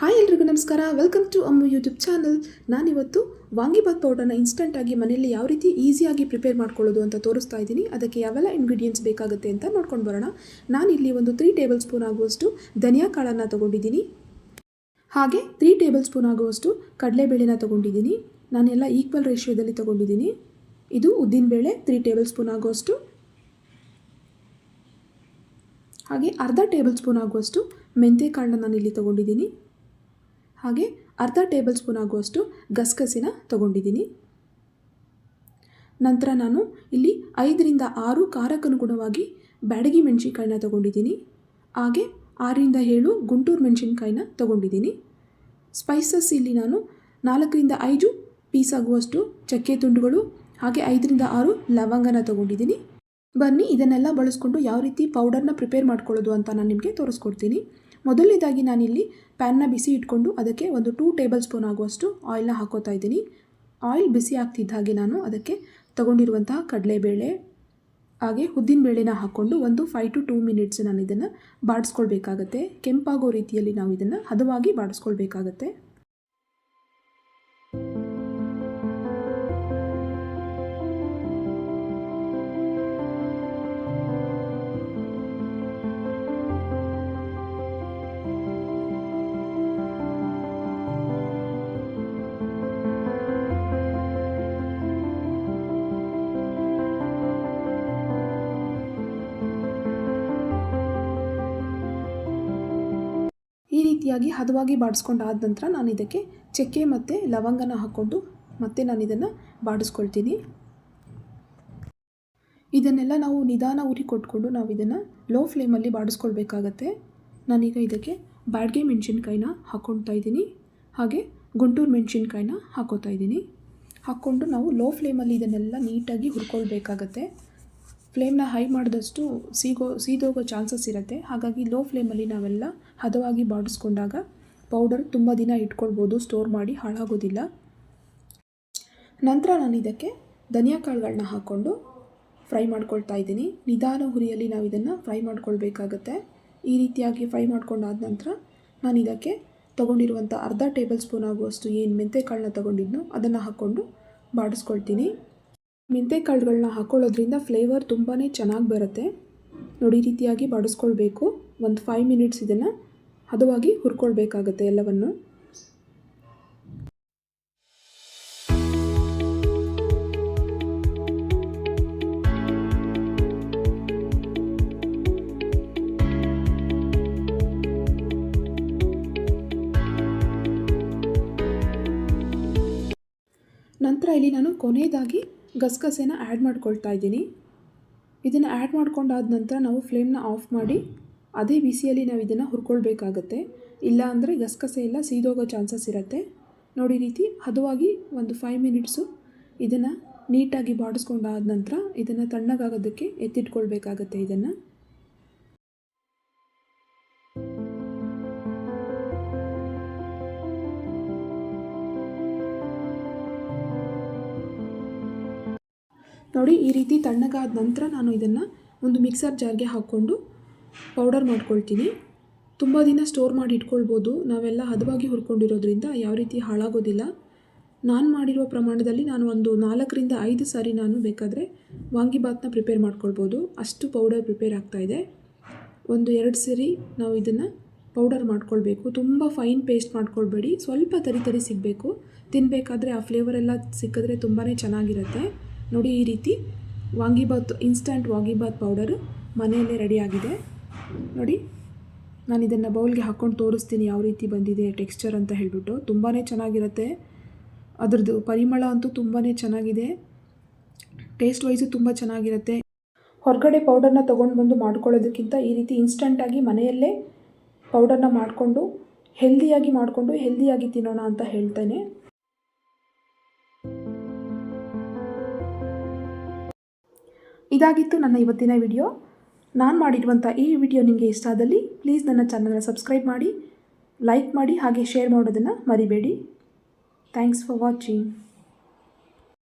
Hi ಎಲ್ರಿಗೂ ನಮಸ್ಕಾರ. Welcome to Ammu YouTube channel ನಾನಿವತ್ತು ವಾಂಗಿಬಾತ್ ಪೌಡರ್ನ ಇನ್ಸ್ಟಂಟಾಗಿ ಮನೆಯಲ್ಲಿ ಯಾವ ರೀತಿ ಈಸಿಯಾಗಿ ಪ್ರಿಪೇರ್ ಮಾಡ್ಕೊಳ್ಳೋದು ಅಂತ ತೋರಿಸ್ತಾ ಇದ್ದೀನಿ. ಅದಕ್ಕೆ ಯಾವೆಲ್ಲ ಇಂಗ್ರೀಡಿಯೆಂಟ್ಸ್ ಬೇಕಾಗುತ್ತೆ ಅಂತ ನೋಡ್ಕೊಂಡು ಬರೋಣ. ನಾನಿಲ್ಲಿ ಒಂದು ತ್ರೀ ಟೇಬಲ್ ಸ್ಪೂನ್ ಆಗುವಷ್ಟು ಧನಿಯಾ ಕಾಳನ್ನು ತೊಗೊಂಡಿದ್ದೀನಿ. ಹಾಗೆ ತ್ರೀ ಟೇಬಲ್ ಸ್ಪೂನ್ ಆಗುವಷ್ಟು ಕಡಲೆಬೇಳೆನ ತೊಗೊಂಡಿದ್ದೀನಿ. ನಾನೆಲ್ಲ ಈಕ್ವಲ್ ರೇಷಿಯೋದಲ್ಲಿ ತೊಗೊಂಡಿದ್ದೀನಿ. ಇದು ಉದ್ದಿನಬೇಳೆ ತ್ರೀ ಟೇಬಲ್ ಸ್ಪೂನ್ ಆಗುವಷ್ಟು. ಹಾಗೆ ಅರ್ಧ ಟೇಬಲ್ ಸ್ಪೂನ್ ಆಗುವಷ್ಟು ಮೆಂತ್ಯ ಕಾಳನ್ನ ನಾನು ಇಲ್ಲಿ ತೊಗೊಂಡಿದ್ದೀನಿ. ಹಾಗೆ ಅರ್ಧ ಟೇಬಲ್ ಸ್ಪೂನ್ ಆಗುವಷ್ಟು ಗಸಗಸಿನ ತಗೊಂಡಿದ್ದೀನಿ. ನಂತರ ನಾನು ಇಲ್ಲಿ ಐದರಿಂದ ಆರು ಖಾರಕ್ಕನುಗುಣವಾಗಿ ಬ್ಯಾಡಗಿ ಮೆಣಸಿನ್ಕಾಯಿನ ತಗೊಂಡಿದ್ದೀನಿ. ಹಾಗೆ ಆರರಿಂದ ಏಳು ಗುಂಟೂರು ಮೆಣಸಿನ್ಕಾಯಿನ ತಗೊಂಡಿದ್ದೀನಿ. ಸ್ಪೈಸಸ್ ಇಲ್ಲಿ ನಾನು ನಾಲ್ಕರಿಂದ ಐದು ಪೀಸ್ ಆಗುವಷ್ಟು ಚಕ್ಕೆ ತುಂಡುಗಳು, ಹಾಗೆ ಐದರಿಂದ ಆರು ಲವಂಗನ ತಗೊಂಡಿದ್ದೀನಿ. ಬನ್ನಿ, ಇದನ್ನೆಲ್ಲ ಬಳಸ್ಕೊಂಡು ಯಾವ ರೀತಿ ಪೌಡರ್ನ ಪ್ರಿಪೇರ್ ಮಾಡ್ಕೊಳ್ಳೋದು ಅಂತ ನಾನು ನಿಮಗೆ ತೋರಿಸ್ಕೊಡ್ತೀನಿ. ಮೊದಲನೇದಾಗಿ ನಾನಿಲ್ಲಿ ಪ್ಯಾನ್ನ ಬಿಸಿ ಇಟ್ಕೊಂಡು ಅದಕ್ಕೆ ಒಂದು ಟೂ ಟೇಬಲ್ ಸ್ಪೂನ್ ಆಗುವಷ್ಟು ಆಯಿಲ್ನ ಹಾಕೋತಾ ಇದ್ದೀನಿ. ಆಯಿಲ್ ಬಿಸಿ ಆಗ್ತಿದ್ದ ಹಾಗೆ ನಾನು ಅದಕ್ಕೆ ತಗೊಂಡಿರುವಂತಹ ಕಡಲೆಬೇಳೆ, ಹಾಗೆ ಉದ್ದಿನ ಬೇಳೆನ ಹಾಕ್ಕೊಂಡು ಒಂದು ಫೈವ್ ಟು ಟೂ ಮಿನಿಟ್ಸ್ ನಾನು ಇದನ್ನು ಬಾಡಿಸ್ಕೊಳ್ಬೇಕಾಗತ್ತೆ. ಕೆಂಪಾಗೋ ರೀತಿಯಲ್ಲಿ ನಾವು ಇದನ್ನು ಹದವಾಗಿ ಬಾಡಿಸ್ಕೊಳ್ಬೇಕಾಗತ್ತೆ. ಈ ರೀತಿಯಾಗಿ ಹದವಾಗಿ ಬಾಡಿಸ್ಕೊಂಡಾದ ನಂತರ ನಾನು ಇದಕ್ಕೆ ಚಕ್ಕೆ ಮತ್ತು ಲವಂಗನ ಹಾಕ್ಕೊಂಡು ಮತ್ತೆ ನಾನು ಇದನ್ನು ಬಾಡಿಸ್ಕೊಳ್ತೀನಿ. ಇದನ್ನೆಲ್ಲ ನಾವು ನಿಧಾನ ಉರಿ ಕೊಟ್ಕೊಂಡು ನಾವು ಇದನ್ನು ಲೋ ಫ್ಲೇಮಲ್ಲಿ ಬಾಡಿಸ್ಕೊಳ್ಬೇಕಾಗತ್ತೆ. ನಾನೀಗ ಇದಕ್ಕೆ ಬ್ಯಾಡ್ಗೆ ಮೆಣಸಿನ್ಕಾಯಿನ ಹಾಕ್ಕೊಳ್ತಾ ಇದ್ದೀನಿ. ಹಾಗೆ ಗುಂಟೂರು ಮೆಣಸಿನ್ಕಾಯಿನ ಹಾಕೋತಾ ಇದ್ದೀನಿ. ಹಾಕ್ಕೊಂಡು ನಾವು ಲೋ ಫ್ಲೇಮಲ್ಲಿ ಇದನ್ನೆಲ್ಲ ನೀಟಾಗಿ ಹುರ್ಕೊಳ್ಬೇಕಾಗತ್ತೆ. ಫ್ಲೇಮ್ನ ಹೈ ಮಾಡಿದಷ್ಟು ಸೀಗೋ, ಸೀದೋಗೋ ಚಾನ್ಸಸ್ ಇರುತ್ತೆ. ಹಾಗಾಗಿ ಲೋ ಫ್ಲೇಮಲ್ಲಿ ನಾವೆಲ್ಲ ಹದವಾಗಿ ಬಾಡಿಸ್ಕೊಂಡಾಗ ಪೌಡರ್ ತುಂಬ ದಿನ ಇಟ್ಕೊಳ್ಬೋದು ಸ್ಟೋರ್ ಮಾಡಿ ಹಾಳಾಗೋದಿಲ್ಲ. ನಂತರ ನಾನು ಇದಕ್ಕೆ ಧನಿಯಾ ಕಾಳುಗಳನ್ನ ಹಾಕ್ಕೊಂಡು ಫ್ರೈ ಮಾಡ್ಕೊಳ್ತಾ ಇದ್ದೀನಿ. ನಿಧಾನ ಹುರಿಯಲ್ಲಿ ನಾವು ಇದನ್ನು ಫ್ರೈ ಮಾಡ್ಕೊಳ್ಬೇಕಾಗತ್ತೆ. ಈ ರೀತಿಯಾಗಿ ಫ್ರೈ ಮಾಡ್ಕೊಂಡಾದ ನಂತರ ನಾನು ಇದಕ್ಕೆ ತೊಗೊಂಡಿರುವಂಥ ಅರ್ಧ ಟೇಬಲ್ ಸ್ಪೂನ್ ಆಗುವಷ್ಟು ಏನು ಮೆಂತೆ ಕಾಳನ್ನ ತೊಗೊಂಡಿದ್ನೋ ಅದನ್ನು ಹಾಕ್ಕೊಂಡು ಬಾಡಿಸ್ಕೊಳ್ತೀನಿ. ಮೆಂತೆ ಕಾಳುಗಳನ್ನ ಹಾಕ್ಕೊಳ್ಳೋದ್ರಿಂದ ಫ್ಲೇವರ್ ತುಂಬಾ ಚೆನ್ನಾಗಿ ಬರುತ್ತೆ. ನೋಡಿ ರೀತಿಯಾಗಿ ಬಾಡಿಸ್ಕೊಳ್ಬೇಕು. ಒಂದು ಫೈವ್ ಮಿನಿಟ್ಸ್ ಇದನ್ನು ಹದವಾಗಿ ಹುರ್ಕೊಳ್ಬೇಕಾಗತ್ತೆ ಎಲ್ಲವನ್ನು. ನಂತರ ಇಲ್ಲಿ ನಾನು ಕೊನೆಯದಾಗಿ ಗಸಗಸೆನ ಆ್ಯಡ್ ಮಾಡ್ಕೊಳ್ತಾ ಇದ್ದೀನಿ. ಇದನ್ನು ಆ್ಯಡ್ ಮಾಡ್ಕೊಂಡಾದ ನಂತರ ನಾವು ಫ್ಲೇಮ್ನ ಆಫ್ ಮಾಡಿ, ಅದೇ ಬಿಸಿಯಲ್ಲಿ ನಾವು ಇದನ್ನು ಹುರ್ಕೊಳ್ಬೇಕಾಗತ್ತೆ. ಇಲ್ಲ ಅಂದರೆ ಗಸಗಸೆ ಎಲ್ಲ ಸೀದೋಗೋ ಚಾನ್ಸಸ್ ಇರುತ್ತೆ. ನೋಡಿ ರೀತಿ ಹದವಾಗಿ ಒಂದು ಫೈವ್ ಮಿನಿಟ್ಸು ಇದನ್ನು ನೀಟಾಗಿ ಬಾಡಿಸ್ಕೊಂಡಾದ ನಂತರ ಇದನ್ನು ತಣ್ಣಗಾಗೋದಕ್ಕೆ ಎತ್ತಿಟ್ಕೊಳ್ಬೇಕಾಗತ್ತೆ ಇದನ್ನು. ನೋಡಿ, ಈ ರೀತಿ ತಣ್ಣಗಾದ ನಂತರ ನಾನು ಇದನ್ನು ಒಂದು ಮಿಕ್ಸರ್ ಜಾರ್ಗೆ ಹಾಕ್ಕೊಂಡು ಪೌಡರ್ ಮಾಡ್ಕೊಳ್ತೀನಿ. ತುಂಬ ದಿನ ಸ್ಟೋರ್ ಮಾಡಿ ಇಟ್ಕೊಳ್ಬೋದು. ನಾವೆಲ್ಲ ಹದವಾಗಿ ಹುರ್ಕೊಂಡಿರೋದ್ರಿಂದ ಯಾವ ರೀತಿ ಹಾಳಾಗೋದಿಲ್ಲ. ನಾನು ಮಾಡಿರುವ ಪ್ರಮಾಣದಲ್ಲಿ ನಾನು ಒಂದು ನಾಲ್ಕರಿಂದ ಐದು ಸಾರಿ ನಾನು ಬೇಕಾದರೆ ವಾಂಗಿಬಾತ್ನ ಪ್ರಿಪೇರ್ ಮಾಡ್ಕೊಳ್ಬೋದು. ಅಷ್ಟು ಪೌಡರ್ ಪ್ರಿಪೇರ್ ಆಗ್ತಾಯಿದೆ ಒಂದು ಎರಡು ಸರಿ ನಾವು ಇದನ್ನು ಪೌಡರ್ ಮಾಡ್ಕೊಳ್ಬೇಕು. ತುಂಬ ಫೈನ್ ಪೇಸ್ಟ್ ಮಾಡ್ಕೊಳ್ಬೇಡಿ. ಸ್ವಲ್ಪ ತರಿ ತರಿ ಸಿಗಬೇಕು. ತಿನ್ನಬೇಕಾದ್ರೆ ಆ ಫ್ಲೇವರ್ ಎಲ್ಲ ಸಿಕ್ಕಿದ್ರೆ ತುಂಬಾ ಚೆನ್ನಾಗಿರುತ್ತೆ. ನೋಡಿ ಈ ರೀತಿ ವಾಂಗಿಬಾತ್ ಇನ್ಸ್ಟಂಟ್ ವಾಂಗಿಬಾತ್ ಪೌಡರ್ ಮನೆಯಲ್ಲೇ ರೆಡಿಯಾಗಿದೆ ನೋಡಿ, ನಾನು ಇದನ್ನು ಬೌಲ್ಗೆ ಹಾಕ್ಕೊಂಡು ತೋರಿಸ್ತೀನಿ ಯಾವ ರೀತಿ ಬಂದಿದೆ ಟೆಕ್ಸ್ಚರ್ ಅಂತ ಹೇಳಿಬಿಟ್ಟು. ತುಂಬಾ ಚೆನ್ನಾಗಿರುತ್ತೆ. ಅದರದ್ದು ಪರಿಮಳ ಅಂತೂ ತುಂಬಾ ಚೆನ್ನಾಗಿದೆ. ಟೇಸ್ಟ್ ವೈಸು ತುಂಬ ಚೆನ್ನಾಗಿರುತ್ತೆ. ಹೊರಗಡೆ ಪೌಡರ್ನ ತೊಗೊಂಡು ಬಂದು ಮಾಡ್ಕೊಳ್ಳೋದಕ್ಕಿಂತ ಈ ರೀತಿ ಇನ್ಸ್ಟಂಟಾಗಿ ಮನೆಯಲ್ಲೇ ಪೌಡರ್ನ ಮಾಡಿಕೊಂಡು ಹೆಲ್ದಿಯಾಗಿ ಮಾಡಿಕೊಂಡು ಹೆಲ್ದಿಯಾಗಿ ತಿನ್ನೋಣ ಅಂತ ಹೇಳ್ತೇನೆ. ಇದಾಗಿತ್ತು ನನ್ನ ಇವತ್ತಿನ ವಿಡಿಯೋ. ನಾನು ಮಾಡಿರುವಂಥ ಈ ವಿಡಿಯೋ ನಿಮಗೆ ಇಷ್ಟ ಆದಲ್ಲಿ ಪ್ಲೀಸ್ ನನ್ನ ಚಾನಲ್ನ ಸಬ್ಸ್ಕ್ರೈಬ್ ಮಾಡಿ ಲೈಕ್ ಮಾಡಿ, ಹಾಗೆ ಶೇರ್ ಮಾಡೋದನ್ನು ಮರಿಬೇಡಿ. Thanks for watching